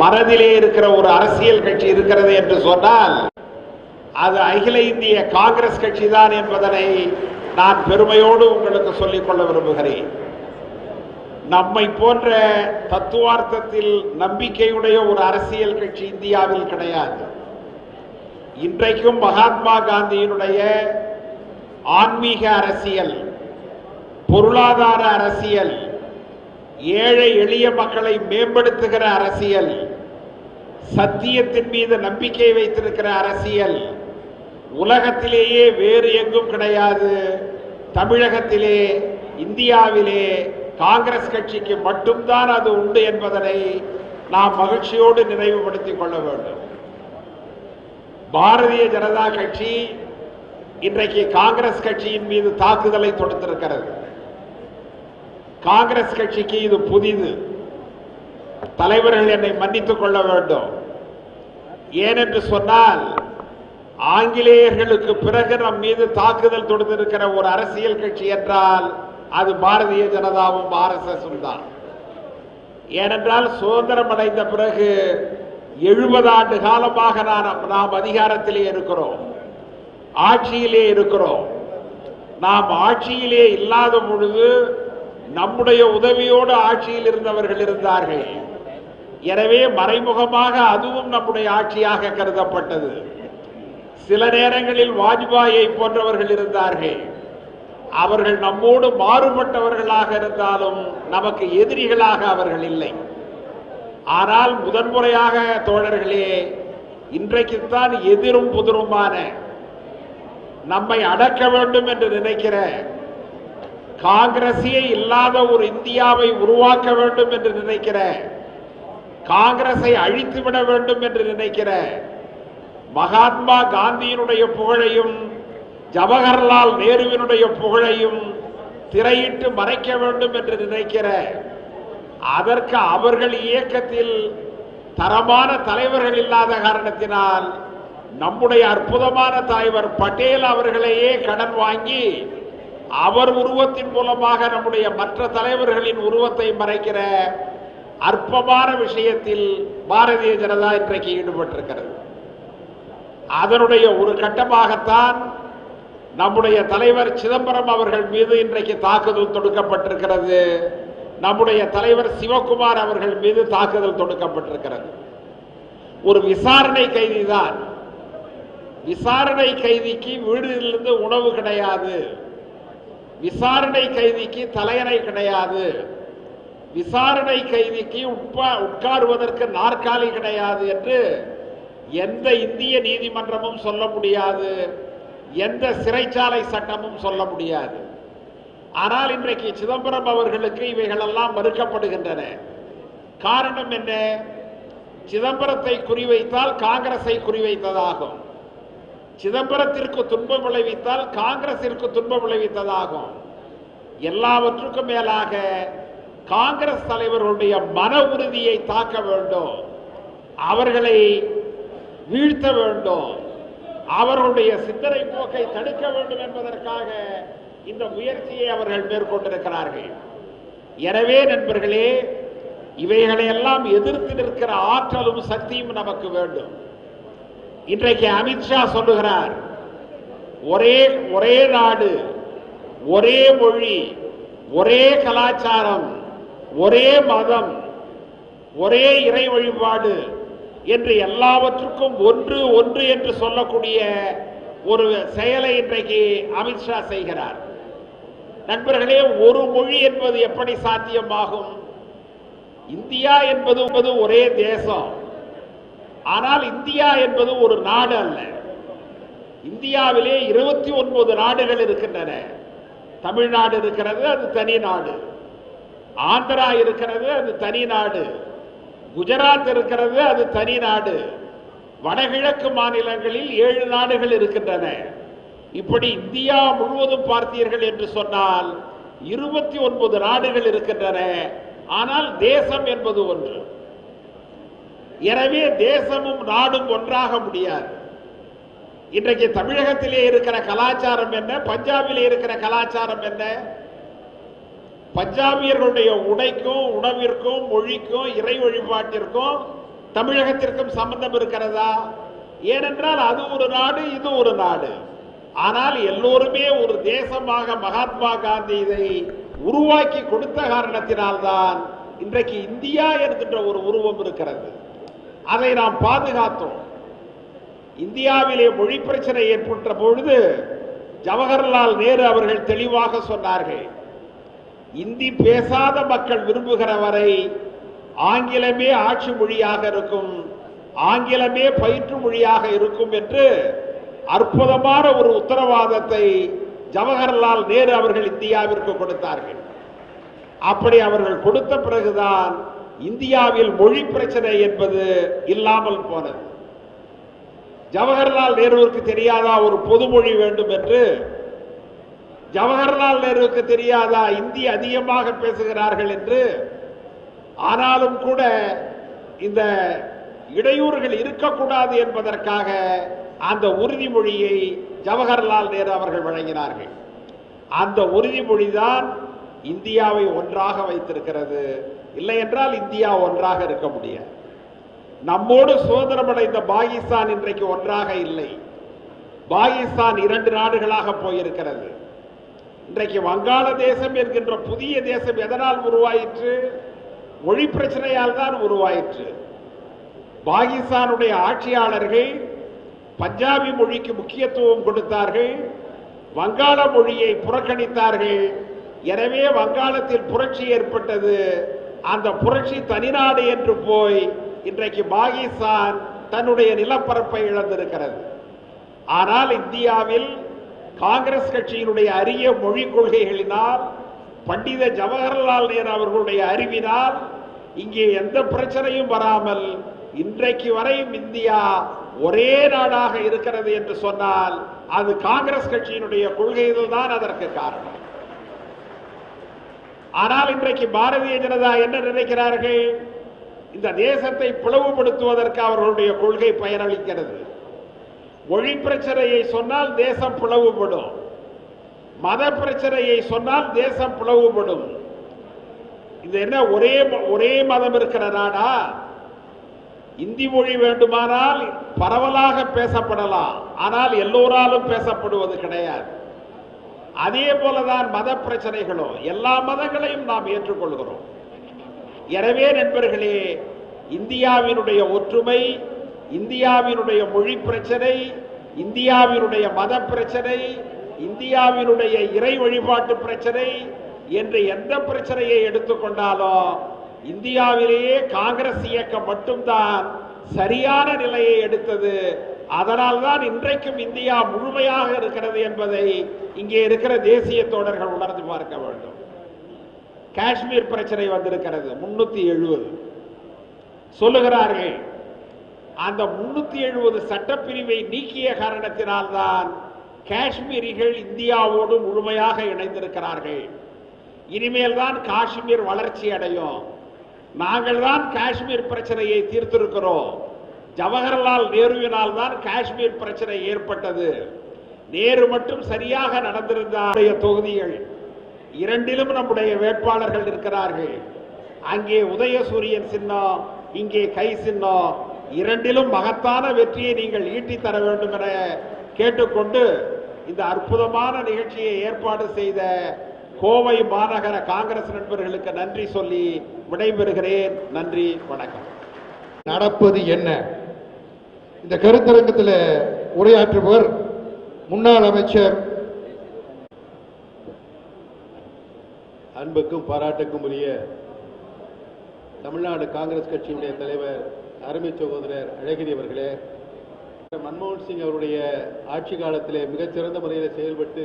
மனதிலே இருக்கிற ஒரு அரசியல் கட்சி இருக்கிறது என்று சொன்னால் அது அகில இந்திய காங்கிரஸ் கட்சி தான் என்பதனை நான் பெருமையோடு உங்களுக்கு சொல்லிக்கொள்ள விரும்புகிறேன். நம்மை போன்ற தத்துவார்த்தத்தில் நம்பிக்கையுடைய ஒரு அரசியல் கட்சி இந்தியாவில் கிடையாது. இன்றைக்கும் மகாத்மா காந்தியினுடைய ஆன்மீக அரசியல் பொருளாதார அரசியல் ஏழை எளிய மக்களை மேம்படுத்துகிற அரசியல் சத்தியத்தின் மீது நம்பிக்கை வைத்திருக்கிற அரசியல் உலகத்திலேயே வேறு எங்கும் கிடையாது. தமிழகத்திலே இந்தியாவிலே காங்கிரஸ் கட்சிக்கு மட்டும்தான் அது உண்டு என்பதனை நாம் மகிழ்ச்சியோடு நினைவுபடுத்திக் கொள்ள வேண்டும். பாரதிய ஜனதா கட்சி இன்றைக்கு காங்கிரஸ் கட்சியின் மீது தாக்குதலை தொடுத்திருக்கிறது. காங்கிரஸ் கட்சிக்கு இது புதிது. தலைவர்கள் என்னை மன்னித்துக் கொள்ள வேண்டும். ஏனென்று சொன்னால் ஆங்கிலேயர்களுக்கு பிறகு நம் மீது தாக்குதல் தொடுத்திருக்கிற ஒரு அரசியல் கட்சி என்றால் அது பாரதிய ஜனதாவும் ஆர்எஸ்எஸும் தான். ஏனென்றால் சுதந்திரம் அடைந்த பிறகு எழுபது ஆண்டு காலமாக நான் நாம் அதிகாரத்திலே இருக்கிறோம். ஆட்சியிலே இருக்கிறோம். நாம் ஆட்சியிலே இல்லாத பொழுது நம்முடைய உதவியோடு ஆட்சியில் இருந்தவர்கள் இருந்தார்கள். எனவே மறைமுகமாக அதுவும் நம்முடைய ஆட்சியாக கருதப்பட்டது. சில நேரங்களில் வாஜ்பாயை போன்றவர்கள் இருந்தார்கள். அவர்கள் நம்மோடு மாறுபட்டவர்களாக இருந்தாலும் நமக்கு எதிரிகளாக அவர்கள் இல்லை. ஆனால் முதன்முறையாக தோழர்களே இன்றைக்குத்தான் எதிரும் புதிருமான நம்மை அடக்க வேண்டும் என்று நினைக்கிற காங்கிரஸே இல்லாத ஒரு இந்தியாவை உருவாக்க வேண்டும் என்று நினைக்கிற காங்கிரஸை அழித்துவிட வேண்டும் என்று நினைக்கிற மகாத்மா காந்தியினுடைய புகழையும் ஜவஹர்லால் நேருவினுடைய புகழையும் திரையிட்டு மறைக்க வேண்டும் என்று நினைக்கிற அதற்கு அவர்கள் இயக்கத்தில் தரமான தலைவர்கள் இல்லாத காரணத்தினால் நம்முடைய அற்புதமான தலைவர் பட்டேல் அவர்களையே கடன் வாங்கி அவர் உருவத்தின் மூலமாக நம்முடைய மற்ற தலைவர்களின் உருவத்தை மறைக்கிற அற்பமான விஷயத்தில் பாரதிய ஜனதா இன்றைக்கு ஈடுபட்டிருக்கிறது. அதனுடைய ஒரு கட்டமாகத்தான் நம்முடைய தலைவர் சிதம்பரம் அவர்கள் மீது இன்றைக்கு தாக்குதல் தொடுக்கப்பட்டிருக்கிறது. நம்முடைய தலைவர் சிவகுமார் அவர்கள் மீது தாக்குதல் தொடுக்கப்பட்டிருக்கிறது. ஒரு விசாரணை கைதி தான் விசாரணை கைதிக்கு வீடுகளிலிருந்து உணவு கிடையாது. விசாரணை கைதிக்கு தலையணை கிடையாது. விசாரணை கைதிக்கு உட்பா உட்காருவதற்கு நாற்காலி கிடையாது என்று எந்த இந்திய நீதிமன்றமும் சொல்ல முடியாது. எந்த சிறைச்சாலை சட்டமும் சொல்ல முடியாது. ஆனால் இன்றைக்கு சிதம்பரம் அவர்களுக்கு இவைகளெல்லாம் மறுக்கப்படுகின்றன. காரணம் என்ன? சிதம்பரத்தை குறிவைத்தால் காங்கிரஸை குறிவைத்ததாகும். சிதம்பரத்திற்கு துன்பம் விளைவித்தால் காங்கிரசிற்கு துன்பம் விளைவித்ததாகும். எல்லாவற்றுக்கும் மேலாக காங்கிரஸ் தலைவர்களுடைய மன உறுதியை தாக்க வேண்டும். அவர்களை வீழ்த்த வேண்டும். அவர்களுடைய சிந்தனை போக்கை தடுக்க வேண்டும் என்பதற்காக இந்த முயற்சியை அவர்கள் மேற்கொண்டிருக்கிறார்கள். எனவே நண்பர்களே இவைகளை எல்லாம் எதிர்த்து நிற்கிற ஆற்றலும் சக்தியும் நமக்கு வேண்டும். இன்றைக்கு அமித்ஷா சொல்லுகிறார் ஒரே ஒரே நாடு ஒரே மொழி ஒரே கலாச்சாரம் ஒரே மதம் ஒரே இறை வழிபாடு என்று எல்லாவற்றுக்கும் ஒன்று ஒன்று என்று சொல்லக்கூடிய ஒரு செயலை இன்றைக்கு அமித்ஷா செய்கிறார். நண்பர்களே ஒரு மொழி என்பது எப்படி சாத்தியமாகும்? இந்தியா என்பது என்பது ஒரே தேசம். ஆனால் இந்தியா என்பது ஒரு நாடு அல்ல. இந்தியாவிலே இருபத்தி ஒன்பது நாடுகள் இருக்கின்றன. தமிழ்நாடு இருக்கிறது அது தனி நாடு. ஆந்திரா இருக்கிறது அது தனி நாடு. குஜராத் இருக்கிறது அது தனி நாடு. வடகிழக்கு மாநிலங்களில் ஏழு நாடுகள் இருக்கின்றன. இப்படி இந்தியா முழுவதும் பார்த்தீர்கள் என்று சொன்னால் இருபத்தி ஒன்பது நாடுகள் இருக்கின்றன. ஆனால் தேசம் என்பது ஒன்று. எனவே தேசமும் நாடும் ஒன்றாக முடியாது. இன்றைக்கு தமிழகத்திலே இருக்கிற கலாச்சாரம் என்ன? பஞ்சாபிலே இருக்கிற கலாச்சாரம் என்ன? பஞ்சாபியர்களுடைய உடைக்கும் உணவிற்கும் மொழிக்கும் இறை வழிபாட்டிற்கும் தமிழகத்திற்கும் சம்பந்தம் இருக்கிறதா? ஏனென்றால் அது ஒரு நாடு இது ஒரு நாடு. ஆனால் எல்லோருமே ஒரு தேசமாக மகாத்மா காந்தி இதை உருவாக்கி கொடுத்த காரணத்தினால்தான் இன்றைக்கு இந்தியா என்கின்ற ஒரு உருவம் இருக்கிறது. அதை நாம் பாதுகாத்தோம். இந்தியாவிலே மொழி பிரச்சனை ஏற்பட்ட பொழுது ஜவஹர்லால் நேரு அவர்கள் தெளிவாக சொன்னார்கள் இந்தி பேசாத மக்கள் விரும்புகிற வரை ஆங்கிலமே ஆட்சி மொழியாக இருக்கும் ஆங்கிலமே பயிற்று மொழியாக இருக்கும் என்று அற்புதமான ஒரு உத்தரவாதத்தை ஜவஹர்லால் நேரு அவர்கள் இந்தியாவிற்கு கொடுத்தார்கள். அப்படி அவர்கள் கொடுத்த பிறகுதான் இந்தியாவில் மொழி பிரச்சனை என்பது இல்லாமல் போனது. ஜவஹர்லால் நேருவுக்கு தெரியாதா ஒரு பொதுமொழி வேண்டும் என்று? ஜவஹர்லால் நேருவுக்கு தெரியாதா இந்தி அதிகமாக பேசுகிறார்கள் என்று? ஆனாலும் கூட இந்த இடையூறுகள் இருக்கக்கூடாது என்பதற்காக அந்த உறுதிமொழியை ஜவஹர்லால் நேரு அவர்கள் வழங்கினார்கள். அந்த உறுதிமொழிதான் இந்தியாவை ஒன்றாக வைத்திருக்கிறது. இல்லை என்றால் இந்தியா ஒன்றாக இருக்க முடியாது. நம்மோடு சுதந்திரமடைந்த பாகிஸ்தான் இன்றைக்கு ஒன்றாக இல்லை. பாகிஸ்தான் இரண்டு நாடுகளாக போயிருக்கிறது. இன்றைக்கு வங்காள தேசம் என்கின்ற புதிய தேசம் எதனால் உருவாயிற்று? மொழி பிரச்சனையால் தான் உருவாயிற்று. பாகிஸ்தானுடைய ஆட்சியாளர்கள் பஞ்சாபி மொழிக்கு முக்கியத்துவம் கொடுத்தார்கள். வங்காள மொழியை புறக்கணித்தார்கள். எனவே வங்காளத்தில் புரட்சி ஏற்பட்டது. அந்த புரட்சி தனிநாடு என்று போய் இன்றைக்கு பாகிஸ்தான் தன்னுடைய நிலப்பரப்பை இழந்திருக்கிறது. ஆனால் இந்தியாவில் காங்கிரஸ் கட்சியினுடைய அரிய மொழி கொள்கைகளினால் பண்டித ஜவஹர்லால் நேரு அவர்களுடைய அறிவினால் இங்கே எந்த பிரச்சனையும் வராமல் இன்றைக்கு வரையும் இந்தியா ஒரே நாடாக இருக்கிறது என்று சொன்னால் அது காங்கிரஸ் கட்சியினுடைய கொள்கைகள் தான் அதற்கு காரணம். ஆனால் இன்றைக்கு பாரதிய ஜனதா என்ன நினைக்கிறார்கள்? இந்த தேசத்தை பிளவுபடுத்துவதற்கு அவர்களுடைய கொள்கை பயனளிக்கிறது. மொழி பிரச்சனையை சொன்னால் தேசம் பிளவுபடும். மத பிரச்சனையை சொன்னால் தேசம் பிளவுபடும். இது என்ன ஒரே ம- ஒரே மதம் இருக்கிற நாடா? இந்தி மொழி வேண்டுமானால் பரவலாக பேசப்படலாம். ஆனால் எல்லோராலும் பேசப்படுவது கிடையாது. அதே போலதான் மத பிரச்சனைகளும் எல்லா மதங்களையும் நாம் ஏற்றுக்கொள்கிறோம். எனவே நண்பர்களே இந்தியாவினுடைய ஒற்றுமை இந்தியாவினுடைய மொழி பிரச்சனை இந்தியாவினுடைய மத பிரச்சனை இந்தியாவினுடைய இறை வழிபாட்டு பிரச்சனை என்று எந்த பிரச்சனையை எடுத்துக்கொண்டாலும் இந்தியாவிலேயே காங்கிரஸ் இயக்கம் மட்டும்தான் சரியான நிலையை எடுத்தது அதனால்தான் இன்றைக்கும் இந்தியா முழுமையாக இருக்கிறது என்பதை இங்கே இருக்கிற தேசிய தோழர்கள் உணர்ந்து பார்க்க வேண்டும். காஷ்மீர் பிரச்சனை வந்திருக்கிறது முன்னூத்தி எழுபது சொல்லுகிறார்கள் அந்த முன்னூத்தி எழுபது சட்டப்பிரிவை நீக்கிய காரணத்தினால்தான் காஷ்மீரிகள் இந்தியாவோடு முழுமையாக இணைந்திருக்கிறார்கள். இனிமேல் தான் காஷ்மீர் வளர்ச்சி அடையும். நாங்கள் தான் காஷ்மீர் பிரச்சனையை தீர்த்திருக்கிறோம். ஜவஹர்லால் நேருவினால் தான் காஷ்மீர் பிரச்சனை ஏற்பட்டது. நேரு மட்டும் சரியாக நடந்திருந்தாருடைய தொகுதிகள். இரண்டிலும் நம்முடைய வேட்பாளர்கள் இருக்கிறார்கள் அங்கே உதயசூரியன் சின்னம் இங்கே கை சின்னம். இரண்டிலும் மகத்தான வெற்றியை நீங்கள் ஈட்டி தர வேண்டும் என கேட்டுக்கொண்டு இந்த அற்புதமான நிகழ்ச்சியை ஏற்பாடு செய்த கோவை மாநகர காங்கிரஸ் நண்பர்களுக்கு நன்றி சொல்லி விடைபெறுகிறேன். நன்றி வணக்கம். நடப்பது என்ன? இந்த கருத்தரங்கத்தில் உரையாற்றுபவர் முன்னாள் அமைச்சர் அன்புக்கும் பாராட்டுக்கும் உரிய தமிழ்நாடு காங்கிரஸ் கட்சியினுடைய தலைவர் அருமை சகோதரர் அழகிரி அவர்களே மன்மோகன் சிங் அவருடைய ஆட்சி காலத்திலே மிகச்சிறந்த முறையில் செயல்பட்டு